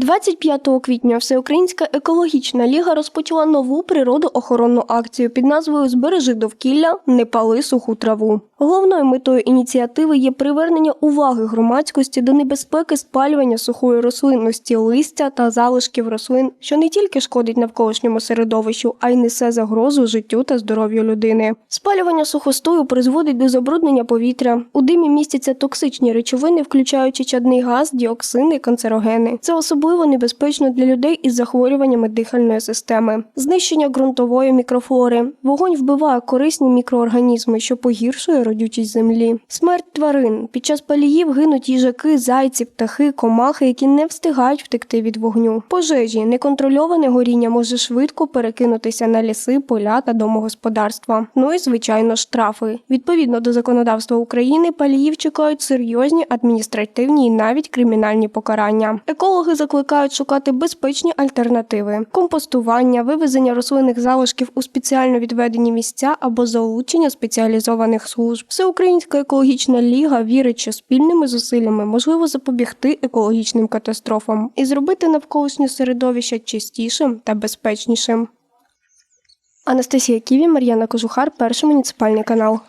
25 квітня Всеукраїнська екологічна ліга розпочала нову природоохоронну акцію під назвою Збережи довкілля, не пали суху траву. Головною метою ініціативи є привернення уваги громадськості до небезпеки спалювання сухої рослинності, листя та залишків рослин, що не тільки шкодить навколишньому середовищу, а й несе загрозу життю та здоров'ю людини. Спалювання сухостою призводить до забруднення повітря. У димі містяться токсичні речовини, включаючи чадний газ, діоксини, канцерогени. Це особливо небезпечно для людей із захворюваннями дихальної системи, знищення ґрунтової мікрофлори. Вогонь вбиває корисні мікроорганізми, що погіршує родючість землі. Смерть тварин під час паліїв гинуть їжаки, зайці, птахи, комахи, які не встигають втекти від вогню. Пожежі неконтрольоване горіння може швидко перекинутися на ліси, поля та домогосподарства. Ну і звичайно штрафи. Відповідно до законодавства України, паліїв чекають серйозні адміністративні і навіть кримінальні покарання. Екологи закликають шукати безпечні альтернативи: компостування, вивезення рослинних залишків у спеціально відведені місця або залучення спеціалізованих служб. Всеукраїнська екологічна ліга вірить, що спільними зусиллями можливо запобігти екологічним катастрофам і зробити навколишнє середовище чистішим та безпечнішим. Анастасія Ківі, Мар'яна Кожухар, перший муніципальний канал.